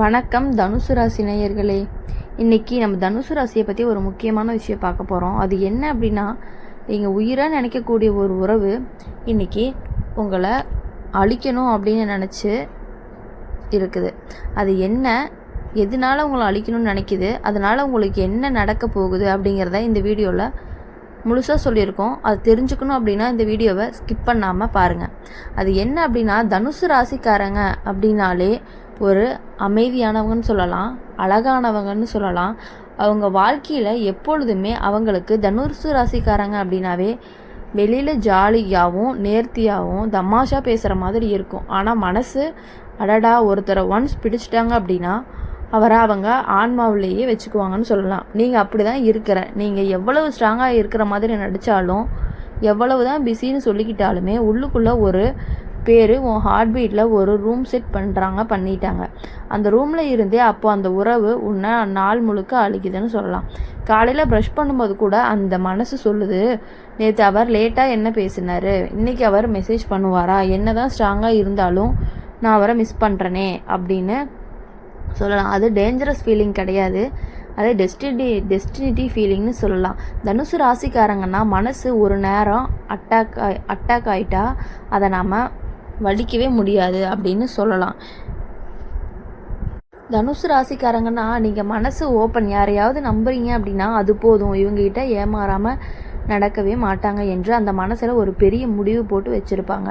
வணக்கம் தனுசு ராசி நேயர்களே. இன்றைக்கி நம்ம தனுசு ராசியை பற்றி ஒரு முக்கியமான விஷயம் பார்க்க போகிறோம் அது என்ன அப்படின்னா நீங்கள் உயிராக நினைக்கக்கூடிய ஒரு உறவு இன்றைக்கி உங்களை அழிக்கணும் அப்படின்னு நினச்சி இருக்குது. அது என்ன எதனால உங்களை அழிக்கணும்னு நினைக்கிது அதனால் உங்களுக்கு என்ன நடக்க போகுது அப்படிங்கிறத இந்த வீடியோவில் முழுசாக சொல்லியிருக்கோம். அது தெரிஞ்சுக்கணும் அப்படின்னா இந்த வீடியோவை ஸ்கிப் பண்ணாமல் பாருங்கள் அது என்ன அப்படின்னா தனுசு ராசிக்காரங்க அப்படின்னாலே ஒரு அமைதியானவங்கன்னு சொல்லலாம் அழகானவங்கன்னு சொல்லலாம். அவங்க வாழ்க்கையில் எப்பொழுதுமே அவங்களுக்கு தனுசு ராசிக்காரங்க அப்படின்னாவே வெளியில் ஜாலியாகவும் நேர்த்தியாகவும் தமாஷா பேசுகிற மாதிரி இருக்கும். ஆனால் மனசு அடடா ஒருத்தரை ஒன்ஸ் பிடிச்சிட்டாங்க அப்படின்னா அவரை அவங்க ஆன்மாவிலேயே வச்சுக்குவாங்கன்னு சொல்லலாம். நீங்கள் அப்படி தான் இருக்கிற நீங்கள் எவ்வளவு ஸ்ட்ராங்காக இருக்கிற மாதிரி நடித்தாலும் எவ்வளவு தான் பிஸின்னு சொல்லிக்கிட்டாலுமே உள்ளுக்குள்ளே ஒரு பேர் உன் ஹார்ட் பீட்டில் ஒரு ரூம் செட் பண்ணுறாங்க பண்ணிட்டாங்க. அந்த ரூமில் இருந்தே அப்போ அந்த உறவு உன்னை நாள் முழுக்க அழிக்குதுன்னு சொல்லலாம். காலையில் ப்ரஷ் பண்ணும்போது கூட அந்த மனசு சொல்லுது நேற்று அவர் லேட்டாக என்ன பேசினார்? இன்றைக்கி அவர் மெசேஜ் பண்ணுவாரா? என்ன தான் ஸ்ட்ராங்காக இருந்தாலும் நான் அவரை மிஸ் பண்ணுறனே அப்படின்னு சொல்லலாம். அது டேஞ்சரஸ் ஃபீலிங் கிடையாது. அது டெஸ்டினி டெஸ்டினிட்டி ஃபீலிங்னு சொல்லலாம். தனுசு ராசிக்காரங்கன்னா மனசு ஒரு நேரம் அட்டாக் அட்டாக் ஆகிட்டா அதை நாம் வலிக்கவே முடியாது அப்படின்னு சொல்லலாம். தனுசு ராசிக்காரங்கன்னா நீங்கள் மனசு ஓப்பன் யாரையாவது நம்புறீங்க அப்படின்னா அது போதும். இவங்ககிட்ட ஏமாறாமல் நடக்கவே மாட்டாங்க என்று அந்த மனசில் ஒரு பெரிய முடிவு போட்டு வச்சுருப்பாங்க.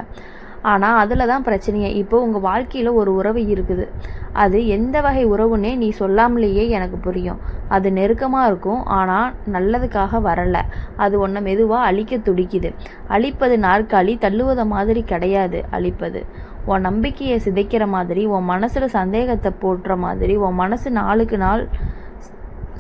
ஆனால் அதில் தான் பிரச்சனையே. இப்போ உங்கள் வாழ்க்கையில் ஒரு உறவு இருக்குது. அது எந்த வகை உறவுன்னே நீ சொல்லாமலேயே எனக்கு புரியும். அது நெருக்கமாக இருக்கும். ஆனால் நல்லதுக்காக வரலை. அது ஒன்றை மெதுவாக அழிக்க துடிக்குது. அழிப்பது நாற்காலி தள்ளுவத மாதிரி கிடையாது அழிப்பது. உன் நம்பிக்கையை சிதைக்கிற மாதிரி உன் மனசில் சந்தேகத்தை போட்டுற மாதிரி உன் மனசு நாளுக்கு நாள்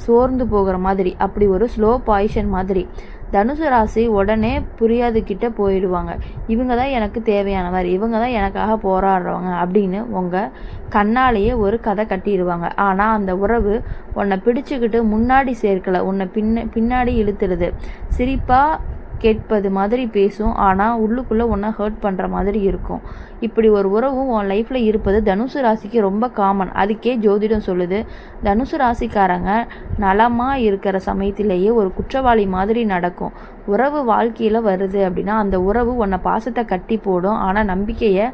சோர்ந்து போகிற மாதிரி அப்படி ஒரு ஸ்லோ பாய்ஷன் மாதிரி. தனுசு ராசி உடனே புரியாதுக்கிட்ட போயிடுவாங்க. இவங்க தான் எனக்கு தேவையானவர் இவங்க தான் எனக்காக போராடுறவங்க அப்படின்னு உங்கள் கண்ணாலேயே ஒரு கதை கட்டிடுவாங்க. ஆனால் அந்த உறவு உன்னை பிடிச்சிக்கிட்டு முன்னாடி சேர்க்கலை உன்னை பின்ன பின்னாடி இழுத்துடுது. சிரிப்பாக கேட்பது மாதிரி பேசும். ஆனால் உள்ளுக்குள்ளே ஒன்றா ஹர்ட் பண்ணுற மாதிரி இருக்கும். இப்படி ஒரு உறவும் உன் லைஃப்பில் இருப்பது தனுசு ராசிக்கு ரொம்ப காமன் அதுக்கே ஜோதிடம் சொல்லுது. தனுசு ராசிக்காரங்க நலமாக இருக்கிற சமயத்திலேயே ஒரு குற்றவாளி மாதிரி நடக்கும். உறவு வாழ்க்கையில் வருது அப்படின்னா அந்த உறவு உன்னை பாசத்தை கட்டி போடும். ஆனால் நம்பிக்கையை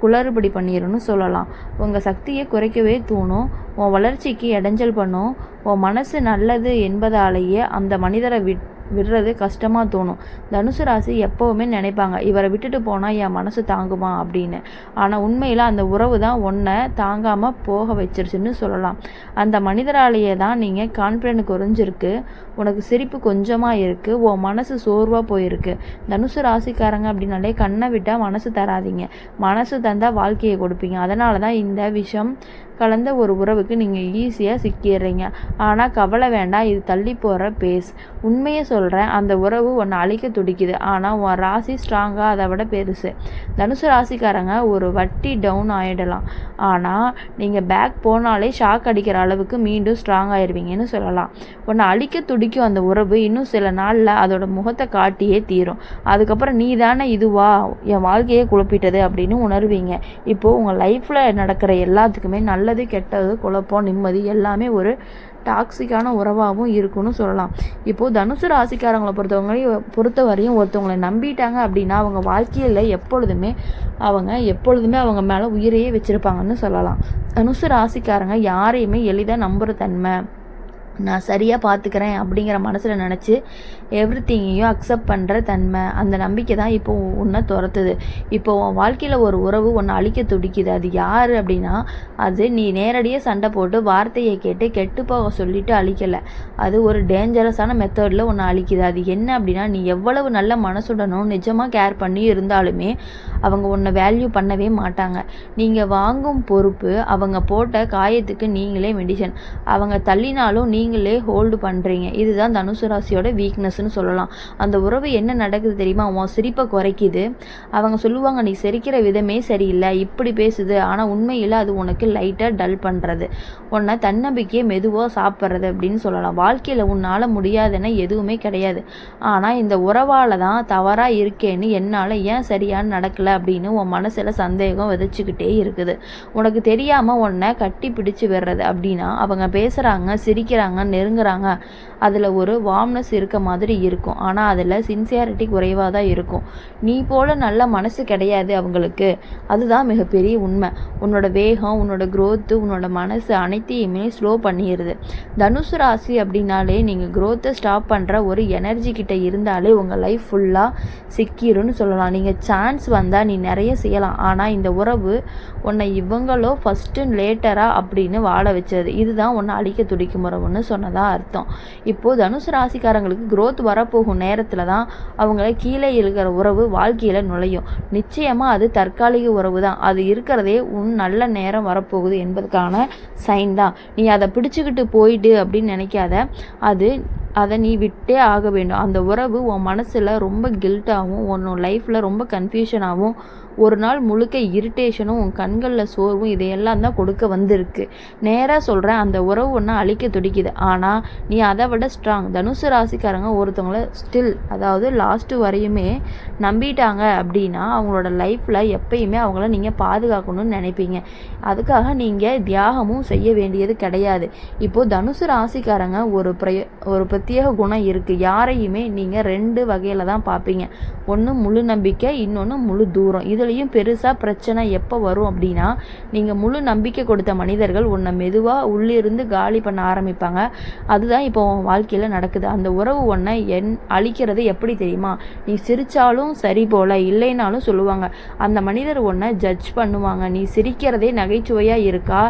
குளறுபடி பண்ணிடும்னு சொல்லலாம். உங்கள் சக்தியை குறைக்கவே தூணும். உன் வளர்ச்சிக்கு இடைஞ்சல் பண்ணும். உன் மனசு நல்லது என்பதாலேயே அந்த மனிதரை விட் விடுறது கஷ்டமாக தோணும். தனுசு ராசி எப்போவுமே நினைப்பாங்க இவரை விட்டுட்டு போனால் என் மனசு தாங்குமா? அப்படின்னு. ஆனால் உண்மையில் அந்த உறவு தான் ஒன்றை தாங்காமல் போக வச்சிருச்சுன்னு சொல்லலாம். அந்த மனிதராலேயே தான் நீங்கள் கான்ஃபிடென்ட் குறைஞ்சிருக்கு. உனக்கு சிரிப்பு கொஞ்சமாக இருக்குது உன் மனசு சோர்வாக போயிருக்கு. தனுசு ராசிக்காரங்க அப்படின்னாலே கண்ணை விட்டால் மனசு தராதிங்க. மனசு தந்தால் வாழ்க்கையை கொடுப்பீங்க. அதனால தான் இந்த விஷம் கலந்த ஒரு உறவுக்கு நீங்கள் ஈஸியாக சிக்கிடுறீங்க. ஆனால் கவலை வேண்டாம். இது தள்ளி போகிற பேஸ் உண்மையை சொல்கிறேன் அந்த உறவு ஒன்று அழிக்க துடிக்குது. ஆனால் உன் ராசி ஸ்ட்ராங்காக அதை விட பெருசு. தனுசு ராசிக்காரங்க ஒரு வட்டி டவுன் ஆகிடலாம் ஆனால் நீங்கள் பேக் போனாலே ஷாக் அடிக்கிற அளவுக்கு மீண்டும் ஸ்ட்ராங் ஆயிடுவீங்கன்னு சொல்லலாம். உன்னை அழிக்க துடிக்கும் அந்த உறவு இன்னும் சில நாளில் அதோட முகத்தை காட்டியே தீரும். அதுக்கப்புறம் நீ தானே இதுவா? என் வாழ்க்கையே குழப்பிட்டது அப்படின்னு உணர்வீங்க. இப்போது உங்கள் லைஃப்பில் நடக்கிற எல்லாத்துக்குமே நல்லது கெட்டது குழப்பம் நிம்மதி எல்லாமே ஒரு டாக்ஸிக்கான உறவாகவும் இருக்குன்னு சொல்லலாம். இப்போது தனுசு ராசிக்காரங்களை பொறுத்தவங்களையும் பொறுத்தவரையும் ஒருத்தவங்களை நம்பிட்டாங்க அப்படின்னா அவங்க வாழ்க்கையில் எப்பொழுதுமே அவங்க எப்பொழுதுமே அவங்க மேலே உயிரையே வச்சுருப்பாங்கன்னு சொல்லலாம். தனுசு ராசிக்காரங்க யாரையுமே எளிதாக நம்புகிற தன்மை நான் சரியாக பார்த்துக்கிறேன் அப்படிங்கிற மனசில் நினச்சி எவ்ரி திங்கையும் அக்செப்ட் பண்ணுற தன்மை அந்த நம்பிக்கை தான் இப்போ உன்னை துரத்துது. இப்போ உன் வாழ்க்கையில் ஒரு உறவு ஒன்று அழிக்க துடிக்குது. அது யார் அப்படின்னா அது நீ நேரடியாக சண்டை போட்டு வார்த்தையை கேட்டு கெட்டு போக சொல்லிட்டு அழிக்கலை. அது ஒரு டேஞ்சரஸான மெத்தடில் ஒன்று அழிக்குது. அது என்ன அப்படின்னா நீ எவ்வளவு நல்ல மனசுடனும் நிஜமாக கேர் பண்ணி இருந்தாலுமே அவங்க உன்னை வேல்யூ பண்ணவே மாட்டாங்க. நீங்கள் வாங்கும் பொறுப்பு அவங்க போட்ட காயத்துக்கு நீங்களே மெடிசன் அவங்க தள்ளினாலும் நீங்கள் நீங்களே ஹோல்டு பண்ணுறீங்க இதுதான் தனுசு ராசியோட வீக்னஸ்னு சொல்லலாம். அந்த உறவு என்ன நடக்குது தெரியுமா? உன் சிரிப்பை குறைக்குது. அவங்க சொல்லுவாங்க நீ சிரிக்கிற விதமே சரியில்லை. இப்படி பேசுது. ஆனால் உண்மையில் அது உனக்கு லைட்டாக டல் பண்ணுறது உன்னை தன்னம்பிக்கையை மெதுவாக சாப்பிட்றது அப்படின்னு சொல்லலாம். வாழ்க்கையில் உன்னால் முடியாதுன்னு எதுவுமே கிடையாது. ஆனால் இந்த உறவால் தான் தவறாக இருக்கேன்னு என்னால் ஏன் சரியான நடக்கலை அப்படின்னு உன் மனசில் சந்தேகம் விதைச்சிக்கிட்டே இருக்குது. உனக்கு தெரியாமல் உன்னை கட்டி பிடிச்சி விடுறது அப்படின்னா அவங்க பேசுகிறாங்க சிரிக்கிறாங்க நெருங்குறாங்க. அதில் ஒரு வார்ம்னஸ் இருக்க மாதிரி இருக்கும். ஆனால் அதில் சின்சியாரிட்டி குறைவாக தான் இருக்கும். நீ போல் நல்ல மனசு கிடையாது அவங்களுக்கு. அதுதான் மிகப்பெரிய உண்மை. உன்னோட வேகம் உன்னோட க்ரோத்து உன்னோட மனசு அனைத்தையுமே ஸ்லோ பண்ணிடுது தனுசு ராசி அப்படின்னாலே நீங்கள் க்ரோத்தை ஸ்டாப் பண்ணுற ஒரு எனர்ஜி கிட்ட இருந்தாலே உங்கள் லைஃப் ஃபுல்லாக சிக்கிரும்னு சொல்லலாம். நீங்கள் சான்ஸ் வந்தால் நீ நிறைய செய்யலாம். ஆனால் இந்த உறவு உன்னை இவங்களோ ஃபஸ்ட்டு லேட்டராக அப்படின்னு வாழ வச்சது. இதுதான் உன்னை அழிக்க துடிக்கும் உறவுன்னு சொன்னதாக அர்த்தம். இப்போது தனுசு ராசிக்காரங்களுக்கு குரோத் வரப்போகும் நேரத்தில் தான் அவங்கள கீழே இருக்கிற உறவு வாழ்க்கையில் நுழையும். நிச்சயமாக அது தற்காலிக உறவு தான். அது இருக்கிறதே உன் நல்ல நேரம் வரப்போகுது என்பதற்கான சைன் தான். நீ அதை பிடிச்சிக்கிட்டு போயிடு அப்படின்னு நினைக்காத. அது அதை நீ விட்டே ஆக வேண்டும். அந்த உறவு உன் மனசில் ரொம்ப கில்ட்டாகவும் உன் லைஃப்பில் ரொம்ப கன்ஃபியூஷனாகவும் ஒரு நாள் முழுக்க இரிட்டேஷனும் உன் கண்களில் சோர்வும் இதையெல்லாம் தான் கொடுக்க வந்திருக்கு. நேராக சொல்கிறேன் அந்த உறவு ஒன்றா அழிக்க துடிக்குது. ஆனால் நீ அதை விட ஸ்ட்ராங் தனுசு ராசிக்காரங்க ஒருத்தவங்கள ஸ்டில் அதாவது லாஸ்ட்டு வரையுமே நம்பிட்டாங்க அப்படின்னா அவங்களோட லைஃப்பில் எப்பயுமே அவங்கள நீங்கள் பாதுகாக்கணும்னு நினைப்பீங்க. அதுக்காக நீங்கள் தியாகமும் செய்ய வேண்டியது கிடையாது. இப்போது தனுசு ராசிக்காரங்க ஒரு பிரய ஒரு பிரத்யேக குணம் இருக்குது யாரையுமே நீங்கள் ரெண்டு வகையில் தான் பார்ப்பீங்க ஒன்று முழு நம்பிக்கை இன்னொன்று முழு தூரம். இதில் உங்களையும் பெருசாக பிரச்சனை எப்போ வரும் அப்படின்னா நீங்கள் முழு நம்பிக்கை கொடுத்த மனிதர்கள் உன்னை மெதுவாக உள்ளிருந்து காலி பண்ண ஆரம்பிப்பாங்க. அதுதான் இப்போ உன் வாழ்க்கையில் நடக்குது. அந்த உறவு ஒன்றை என் அழிக்கிறது எப்படி தெரியுமா? நீ சிரித்தாலும் சரி போல இல்லைனாலும் சொல்லுவாங்க. அந்த மனிதர் ஒன்றை ஜட்ஜ் பண்ணுவாங்க. நீ சிரிக்கிறதே நகைச்சுவையாக இருக்கா?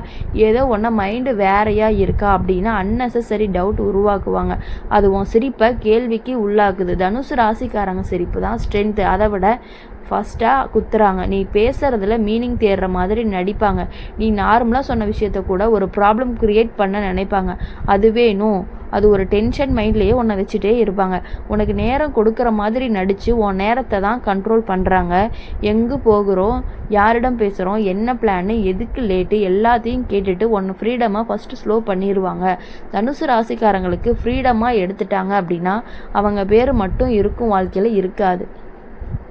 ஏதோ ஒன்று மைண்டு வேறையாக இருக்கா? அப்படின்னா அன்னெசரி டவுட் உருவாக்குவாங்க. அது உன் சிரிப்பை கேள்விக்கு உள்ளாக்குது. தனுசு ராசிக்காரங்க சிரிப்பு தான் ஸ்ட்ரென்த்து அதை விட ஃபஸ்ட்டாக குத்துறாங்க. நீ பேசுகிறதுல மீனிங் தேடுற மாதிரி நடிப்பாங்க. நீ நார்மலாக சொன்ன விஷயத்த கூட ஒரு ப்ராப்ளம் க்ரியேட் பண்ண நினைப்பாங்க. அது வேணும். அது ஒரு டென்ஷன் மைண்ட்லேயே உன்னை வச்சுட்டே இருப்பாங்க. உனக்கு நேரம் கொடுக்குற மாதிரி நடித்து உன் நேரத்தை தான் கண்ட்ரோல் பண்ணுறாங்க எங்கே போகிறோம்? யாரிடம் பேசுகிறோம் என்ன பிளான்னு எதுக்கு லேட்டு எல்லாத்தையும் கேட்டுட்டு ஒன்று ஃப்ரீடமாக ஃபஸ்ட்டு ஸ்லோ பண்ணிடுவாங்க தனுசு ராசிக்காரங்களுக்கு ஃப்ரீடமாக எடுத்துட்டாங்க அப்படின்னா அவங்க பேர் மட்டும் இருக்கும் வாழ்க்கையில் இருக்காது.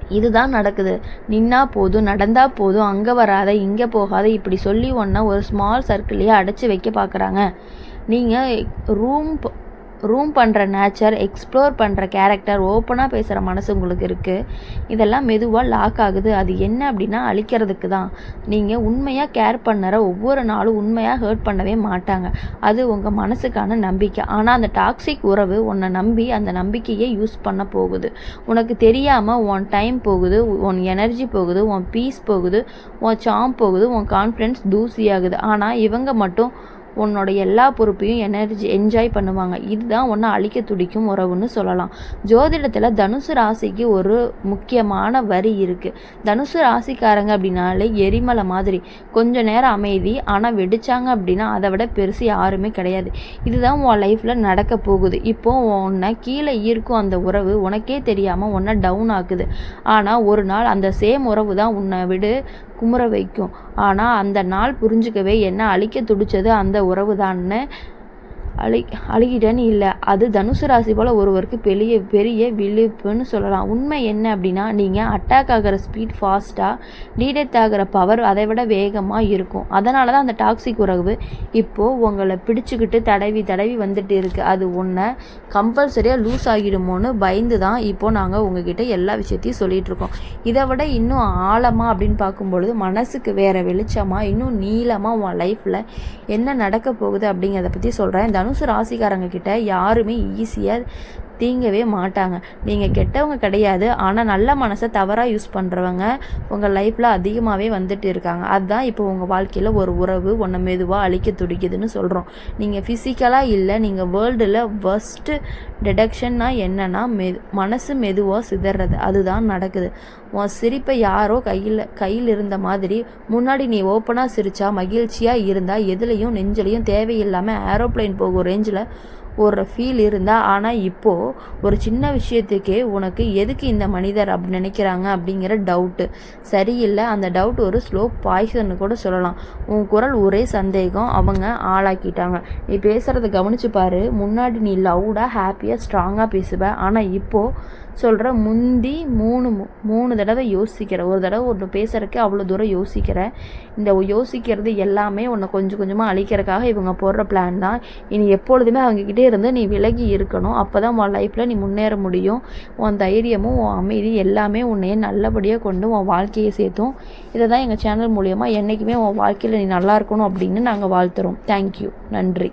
இதுதான் நடக்குது. நின்னா போதும் நடந்தா போதும் அங்கே வராத இங்கே போகாத இப்படி சொல்லி ஒன்றை ஒரு ஸ்மால் சர்க்கிளையே அடைச்சி வைக்க பார்க்குறாங்க நீங்கள் ரூம் ரூம் பண்ணுற நேச்சர் எக்ஸ்ப்ளோர் பண்ணுற கேரக்டர் ஓப்பனாக பேசுகிற மனசு உங்களுக்கு இருக்குது இதெல்லாம் மெதுவாக லாக் ஆகுது. அது என்ன அப்படின்னா அழிக்கிறதுக்கு தான். நீங்கள் உண்மையாக கேர் பண்ணுற ஒவ்வொரு நாளும் உண்மையாக ஹர்ட் பண்ணவே மாட்டாங்க. அது உங்கள் மனசுக்கான நம்பிக்கை. ஆனால் அந்த டாக்ஸிக் உறவு உன்னை நம்பி அந்த நம்பிக்கையை யூஸ் பண்ண போகுது. உனக்கு தெரியாமல் உன் டைம் போகுது உன் எனர்ஜி போகுது உன் பீஸ் போகுது உன் சாம் போகுது உன் கான்ஃபிடென்ஸ் தூசியாகுது ஆனால் இவங்க மட்டும் உன்னோட எல்லா பொறுப்பையும் எனர்ஜி என்ஜாய் பண்ணுவாங்க. இதுதான் ஒன்று அழிக்க துடிக்கும் உறவுன்னு சொல்லலாம். ஜோதிடத்தில் தனுசு ராசிக்கு ஒரு முக்கியமான வரி இருக்குது தனுசு ராசிக்காரங்க அப்படின்னாலே எரிமலை மாதிரி. கொஞ்ச நேரம் அமைதி ஆனால் வெடிச்சாங்க அப்படின்னா அதை விட பெருசு யாருமே கிடையாது. இதுதான் உன் லைஃப்பில் நடக்க போகுது. இப்போ உன்னை கீழே ஈர்க்கும் அந்த உறவு உனக்கே தெரியாமல் உன்னை டவுன் ஆக்குது. ஆனால் ஒரு நாள் அந்த சேம் உறவு தான் உன்னை விடு குமுற வைக்கும். ஆனால் அந்த நாள் புரிஞ்சுக்கவே என்ன அழிக்க துடிச்சது அந்த உறவு தான்னு அழி அழுகிட்டேன்னு இல்லை. அது தனுசு ராசி போல் ஒருவருக்கு பெரிய பெரிய விழிப்புன்னு சொல்லலாம். உண்மை என்ன அப்படின்னா நீங்கள் அட்டாக் ஆகிற ஸ்பீட் ஃபாஸ்ட்டாக டீடெத் ஆகிற பவர் அதை விட வேகமாக இருக்கும். அதனால தான் அந்த டாக்ஸிக் உறவு இப்போது உங்களை பிடிச்சிக்கிட்டு தடவி தடவி வந்துட்டு இருக்குது அது ஒன்றை கம்பல்சரியாக லூஸ் ஆகிடுமோன்னு பயந்து தான் இப்போது நாங்கள் உங்ககிட்ட எல்லா விஷயத்தையும் சொல்லிகிட்ருக்கோம் இதை விட இன்னும் ஆழமாக அப்படின்னு பார்க்கும்பொழுது மனசுக்கு வேறு வெளிச்சமாக இன்னும் நீளமாக உன் லைஃப்பில் என்ன நடக்க போகுது அப்படிங்கிறத பற்றி சொல்கிறேன் தனு தனுசு ராசிக்காரங்க கிட்ட யாருமே ஈஸியாக தீங்கவே மாட்டாங்க. நீங்கள் கெட்டவங்க கிடையாது. ஆனால் நல்ல மனசை தவறாக யூஸ் பண்ணுறவங்க உங்கள் லைஃப்பில் அதிகமாகவே வந்துட்டு இருக்காங்க. அதுதான் இப்போ உங்கள் வாழ்க்கையில் ஒரு உறவு ஒன்று மெதுவாக அழிக்க துடிக்குதுன்னு சொல்கிறோம் நீங்கள் ஃபிசிக்கலாக இல்லை நீங்கள் வேர்ல்டில் ஃபஸ்ட்டு டிடக்ஷன்னா என்னன்னா மெ மனசு மெதுவாக சிதறது. அதுதான் நடக்குது. உன் சிரிப்பை யாரோ கையில் கையில் இருந்த மாதிரி முன்னாடி நீ ஓப்பனாக சிரிச்சா மகிழ்ச்சியாக இருந்தால் எதுலேயும் நெஞ்சிலையும் தேவையில்லாமல் ஏரோப்ளேன் போகும் ரேஞ்சில் ஒரு ஃபீல் இருந்தால் ஆனால் இப்போது ஒரு சின்ன விஷயத்துக்கே உனக்கு எதுக்கு இந்த மனிதர் அப்படி நினைக்கிறாங்க அப்படிங்கிற டவுட்டு சரியில்லை அந்த டவுட் ஒரு ஸ்லோ பாய்சன்னு கூட சொல்லலாம். உன் குரல் ஒரே சந்தேகம் அவங்க ஆளாக்கிட்டாங்க. நீ பேசுகிறத கவனிச்சு பாரு முன்னாடி நீ லவுடாக ஹாப்பியாக ஸ்ட்ராங்காக பேசுவ. ஆனால் இப்போது சொல்கிற முந்தி மூணு மு- மூணு தடவை யோசிக்கிற ஒரு தடவை ஒன்று பேசுகிறக்கு அவ்வளோ தூரம் யோசிக்கிற. இந்த யோசிக்கிறது எல்லாமே உன்னை கொஞ்சம் கொஞ்சமாக அழிக்கிறதுக்காக இவங்க போடுற பிளான் தான். இனி எப்பொழுதுமே அவங்கக்கிட்டே இருந்து நீ விலகி இருக்கணும். அப்போ தான் உன் லைஃப்பில் நீ முன்னேற முடியும். உன் தைரியமும் உன் அமைதி எல்லாமே உன்னைய நல்லபடியாக கொண்டு உன் வாழ்க்கையை சேர்த்தும். இதை தான் எங்கள் சேனல் மூலியமாக என்றைக்குமே உன் வாழ்க்கையில் நீ நல்லா இருக்கணும் அப்படின்னு நாங்கள் வாழ்த்துறோம். தேங்க்யூ நன்றி.